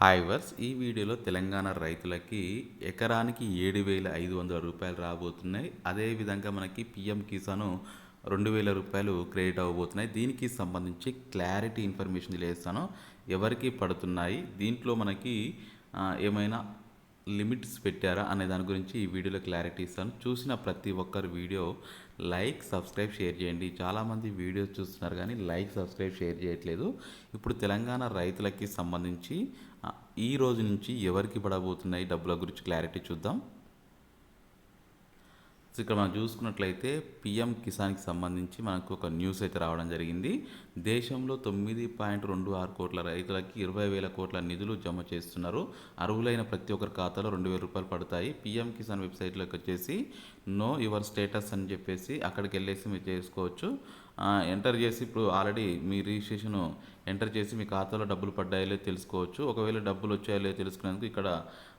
Hi verse ఈ వీడియోలో తెలంగాణ రైతులకి ఎకరానికి ఏడు వేల ఐదు వందల రూపాయలు రాబోతున్నాయి. అదేవిధంగా మనకి పిఎం కిసాను రెండు వేల రూపాయలు క్రెడిట్ అవ్వబోతున్నాయి. దీనికి సంబంధించి క్లారిటీ ఇన్ఫర్మేషన్ తెలియజేస్తాను ఎవరికి పడుతున్నాయి? దీంట్లో మనకి ఏమైనా లిమిట్స్ పెట్టారా అనే దాని గురించి ఈ వీడియోలో క్లారిటీ ఇస్తాను. చూసిన ప్రతి ఒక్కరు వీడియో లైక్ సబ్స్క్రైబ్ షేర్ చేయండి. చాలామంది వీడియోస్ చూస్తున్నారు కానీ లైక్ సబ్స్క్రైబ్ షేర్ చేయట్లేదు. ఇప్పుడు తెలంగాణ రైతులకి సంబంధించి ఈ రోజు నుంచి ఎవరికి పడబోతున్నాయి డబ్బుల గురించి క్లారిటీ చూద్దాం. సో ఇక్కడ మనం చూసుకున్నట్లయితే పిఎం కిసాన్కి సంబంధించి మనకు ఒక న్యూస్ అయితే రావడం జరిగింది. దేశంలో తొమ్మిది పాయింట్ రెండు ఆరు కోట్ల రైతులకి ఇరవై వేల కోట్ల నిధులు జమ చేస్తున్నారు. అర్హులైన ప్రతి ఒక్కరి ఖాతాలో రెండు వేల రూపాయలు పడతాయి. పిఎం కిసాన్ వెబ్సైట్లోకి వచ్చేసి నో యువర్ స్టేటస్ అని చెప్పేసి అక్కడికి వెళ్ళేసి మీరు చేసుకోవచ్చు. ఎంటర్ చేసి ఇప్పుడు ఆల్రెడీ మీ రిజిస్ట్రేషన్ ఎంటర్ చేసి మీ ఖాతాలో డబ్బులు పడ్డాయో లేదో తెలుసుకోవచ్చు. ఒకవేళ డబ్బులు వచ్చాయో లేదో తెలుసుకునేందుకు ఇక్కడ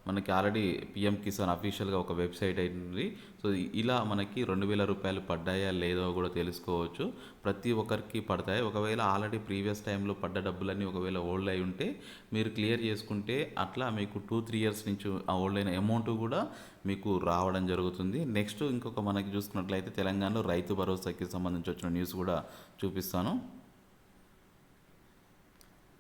మనకి ఆల్రెడీ పిఎం కిసాన్ అఫీషియల్గా ఒక వెబ్సైట్ అయింది సో ఇలా మనకి రెండు వేల రూపాయలు పడ్డాయా లేదో కూడా తెలుసుకోవచ్చు. ప్రతి ఒక్కరికి పడతాయి. ఒకవేళ ఆల్రెడీ ప్రీవియస్ టైంలో పడ్డ డబ్బులన్నీ ఒకవేళ ఓల్డ్ అయి ఉంటే మీరు క్లియర్ చేసుకుంటే అట్లా మీకు టూ త్రీ ఇయర్స్ నుంచి ఆ ఓల్డ్ అయిన అమౌంట్ కూడా మీకు రావడం జరుగుతుంది. నెక్స్ట్ ఇంకొక మనకి చూసుకున్నట్లయితే తెలంగాణలో రైతు భరోసాకి సంబంధించి వచ్చిన న్యూస్ కూడా కూడా చూపిస్తాను.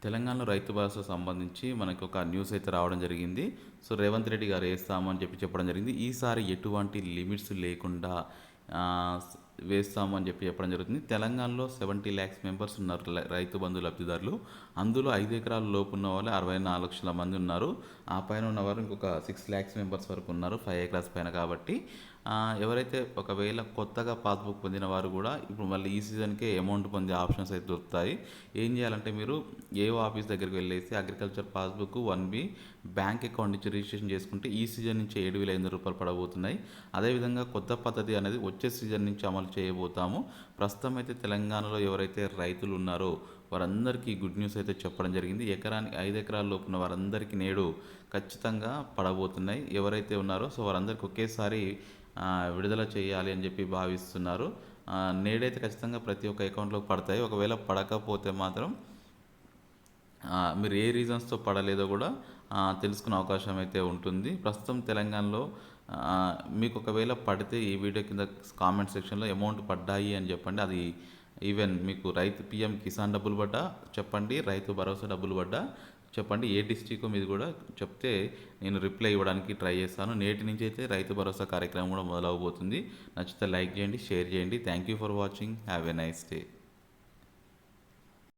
తెలంగాణలో రైతు భరోసా సంబంధించి మనకు ఒక న్యూస్ అయితే రావడం జరిగింది. సో రేవంత్ రెడ్డి గారు వేస్తామని చెప్పి చెప్పడం జరిగింది. ఈసారి ఎటువంటి లిమిట్స్ లేకుండా వేస్తామని చెప్పి చెప్పడం జరుగుతుంది. తెలంగాణలో సెవెంటీ ల్యాక్స్ మెంబర్స్ ఉన్నారు రైతు బంధు లబ్ధిదారులు. అందులో ఐదు ఎకరాల లోపు ఉన్న వాళ్ళు అరవై నాలుగు లక్షల మంది ఉన్నారు. ఆ పైన ఉన్నవారు ఇంకొక సిక్స్ ల్యాక్స్ మెంబర్స్ వరకు ఉన్నారు ఫైవ్ ఎకరాస్ పైన కాబట్టి. ఎవరైతే ఒకవేళ కొత్తగా పాస్బుక్ పొందిన వారు కూడా ఇప్పుడు మళ్ళీ ఈ సీజన్కే అమౌంట్ పొందే ఆప్షన్స్ అయితే దొరుకుతాయి. ఏం చేయాలంటే మీరు ఏఓ ఆఫీస్ దగ్గరికి వెళ్ళేసి agriculture passbook one B bank account నుంచి రిజిస్ట్రేషన్ చేసుకుంటే ఈ సీజన్ నుంచి ఏడు వేల ఐదు రూపాయలు పడబోతున్నాయి. అదేవిధంగా కొత్త పద్ధతి అనేది వచ్చే సీజన్ నుంచి అమలు చేయబోతాము. ప్రస్తుతం అయితే తెలంగాణలో ఎవరైతే రైతులు ఉన్నారో వారందరికీ గుడ్ న్యూస్ అయితే చెప్పడం జరిగింది. ఎకరానికి ఐదు ఎకరాల లోపున వారందరికీ నేడు ఖచ్చితంగా పడబోతున్నాయి. ఎవరైతే ఉన్నారో సో వారందరికీ ఒకేసారి విడుదల చేయాలి అని చెప్పి భావిస్తున్నారు. నేడైతే ఖచ్చితంగా ప్రతి ఒక్క అకౌంట్లో పడతాయి. ఒకవేళ పడకపోతే మాత్రం మీరు ఏ రీజన్స్తో పడలేదో కూడా తెలుసుకునే అవకాశం అయితే ఉంటుంది. ప్రస్తుతం తెలంగాణలో మీకు ఒకవేళ పడితే ఈ వీడియో కింద కామెంట్ సెక్షన్లో అమౌంట్ పడ్డాయి అని చెప్పండి. అది ఈవెన్ మీకు రైతు పిఎం కిసాన్ డబ్బులు పడ్డా చెప్పండి. రైతు భరోసా డబ్బులు పడ్డా చెప్పండి. ఏ డిస్టిక్ మీది కూడా చెప్తే నేను రిప్లై ఇవ్వడానికి ట్రై చేస్తాను. నేటి నుంచి అయితే రైతు భరోసా కార్యక్రమం కూడా మొదలవబోతుంది. నచ్చితే లైక్ చేయండి షేర్ చేయండి. Thank you for watching have a nice day